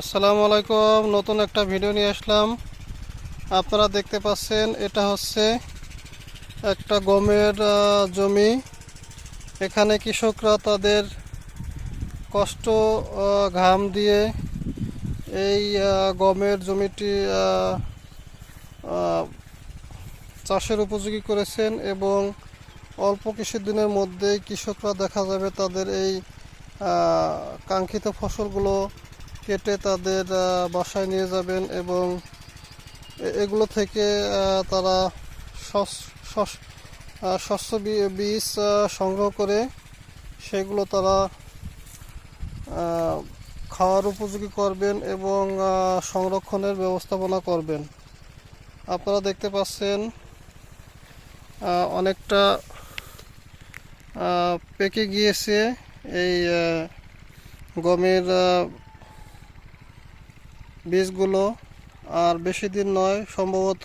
আসসালামু আলাইকুম, নতুন একটা ভিডিও নিয়ে আসলাম। আপনারা দেখতে পাচ্ছেন, এটা হচ্ছে একটা গমের জমি। এখানে কৃষকরা তাদের কষ্ট ঘাম দিয়ে এই গমের জমিটি চাষের উপযোগী করেছেন এবং অল্প কিছুদিনের মধ্যেই কৃষকরা দেখা যাবে তাদের এই কাঙ্ক্ষিত ফসলগুলো কেটে তাদের বাসায় নিয়ে যাবেন এবং এগুলো থেকে তারা শস- শস- শস্য বীজ সংগ্রহ করে সেগুলো তারা খাওয়ার উপযোগী করবেন এবং সংরক্ষণের ব্যবস্থাপনা করবেন। আপনারা দেখতে পাচ্ছেন অনেকটা পেকে গিয়েছে এই গমের বীজগুলো আর বেশি দিন নয়, সম্ভবত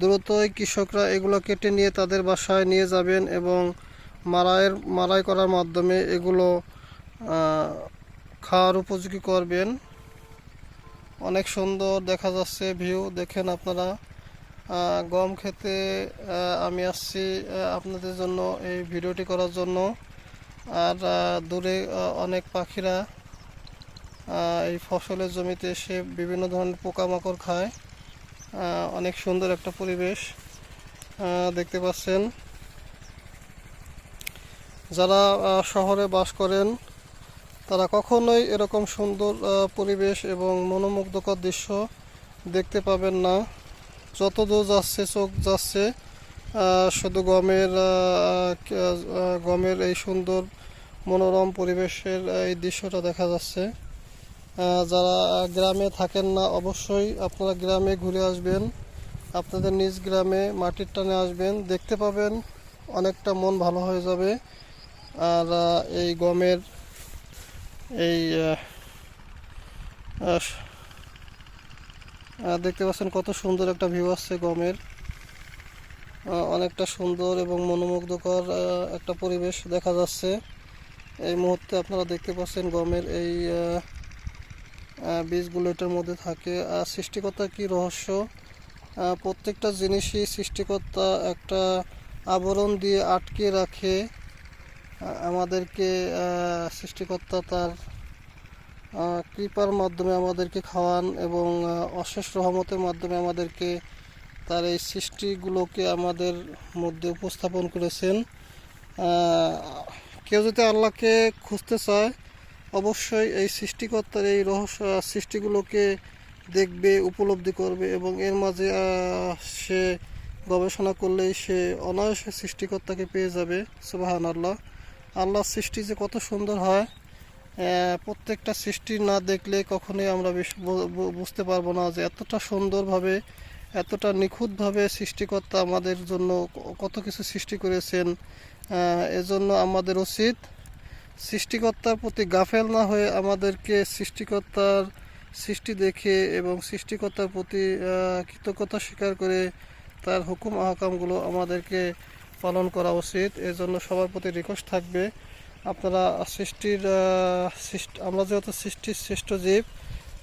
দ্রুতই কৃষকরা এগুলো কেটে নিয়ে তাদের বাসায় নিয়ে যাবেন এবং মারাইয়ের মারাই করার মাধ্যমে এগুলো খাওয়ার উপযোগী করবেন। অনেক সুন্দর দেখা যাচ্ছে ভিউ, দেখেন আপনারা। গম খেতে আমি আসছি আপনাদের জন্য এই ভিডিওটি করার জন্য। আর দূরে অনেক পাখিরা এই ফসলের জমিতে এসে বিভিন্ন ধরনের পোকামাকড় খায়। অনেক সুন্দর একটা পরিবেশ দেখতে পাচ্ছেন। যারা শহরে বাস করেন, তারা কখনোই এরকম সুন্দর পরিবেশ এবং মনোমুগ্ধকর দৃশ্য দেখতে পাবেন না। যত দূর যাচ্ছে, চোখ যাচ্ছে শুধু গমের গমের এই সুন্দর মনোরম পরিবেশের এই দৃশ্যটা দেখা যাচ্ছে। যারা গ্রামে থাকেন না, অবশ্যই আপনারা গ্রামে ঘুরে আসবেন। আপনাদের নিজ গ্রামে মাটির টানে আসবেন। দেখতে পাবেন অনেকটা মন ভালো হয়ে যাবে। আর এই গমের এই দেখতে পাচ্ছেন কত সুন্দর একটা ভিউ আসছে গমের। অনেকটা সুন্দর এবং মনোমুগ্ধকর একটা পরিবেশ দেখা যাচ্ছে। এই মুহূর্তে আপনারা দেখতে পাচ্ছেন গমের এই বীজগুলো এটার মধ্যে থাকে। আর সৃষ্টিকর্তা কি রহস্য? প্রত্যেকটা জিনিসই সৃষ্টিকর্তা একটা আবরণ দিয়ে আটকে রাখে। আমাদেরকে সৃষ্টিকর্তা তার কৃপার মাধ্যমে আমাদেরকে খাওয়ান এবং অশেষ রহমতের মাধ্যমে আমাদেরকে তার এই সৃষ্টিগুলোকে আমাদের মধ্যে উপস্থাপন করেছেন। কেউ যদি আল্লাহকে খুঁজতে চায় অবশ্যই এই সৃষ্টিকর্তার এই রহস্য সৃষ্টিগুলোকে দেখবে, উপলব্ধি করবে এবং এর মাঝে সে গবেষণা করলেই সে অনায়াসে সৃষ্টিকর্তাকে পেয়ে যাবে। সুবাহান আল্লাহ আল্লাহর সৃষ্টি যে কত সুন্দর হয় প্রত্যেকটা সৃষ্টি না দেখলে কখনোই আমরা বুঝতে পারব না যে এতটা সুন্দরভাবে, এতটা নিখুঁতভাবে সৃষ্টিকর্তা আমাদের জন্য কত কিছু সৃষ্টি করেছেন। এজন্য আমাদের উচিত সৃষ্টিকর্তার প্রতি গাফেল না হয়ে আমাদেরকে সৃষ্টিকর্তার সৃষ্টি দেখে এবং সৃষ্টিকর্তার প্রতি কৃতজ্ঞতা স্বীকার করে তার হুকুম আহকামগুলো আমাদেরকে পালন করা উচিত। এজন্য সবার প্রতি রিকোয়েস্ট থাকবে, আপনারা সৃষ্টির আমরা যেহেতু সৃষ্টির শ্রেষ্ঠ জীব,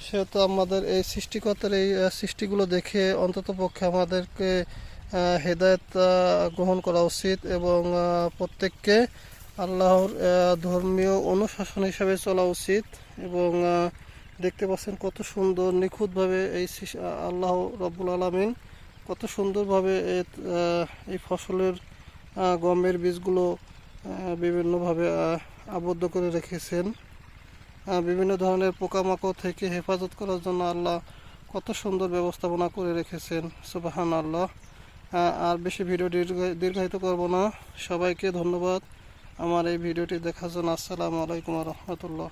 সেহেতু আমাদের এই সৃষ্টিকর্তার এই সৃষ্টিগুলো দেখে অন্তত পক্ষে আমাদেরকে হেদায়েত গ্রহণ করা উচিত এবং প্রত্যেককে আল্লাহর ধর্মীয় অনুশাসন হিসাবে চলা উচিত এবং দেখতে পাচ্ছেন কত সুন্দর নিখুঁতভাবে এই আল্লাহ রব্বুল আলমিন কত সুন্দরভাবে এই ফসলের গমের বীজগুলো বিভিন্নভাবে আবদ্ধ করে রেখেছেন। বিভিন্ন ধরনের পোকামাকড় থেকে হেফাজত করার জন্য আল্লাহ কত সুন্দর ব্যবস্থাপনা করে রেখেছেন। সুবাহান আল্লাহ আর বেশি ভিডিও দীর্ঘায়িত করব না। সবাইকে ধন্যবাদ। আমার এই ভিডিওটি দেখার জন্য আসসালামু আলাইকুম রহমতুল্লাহ।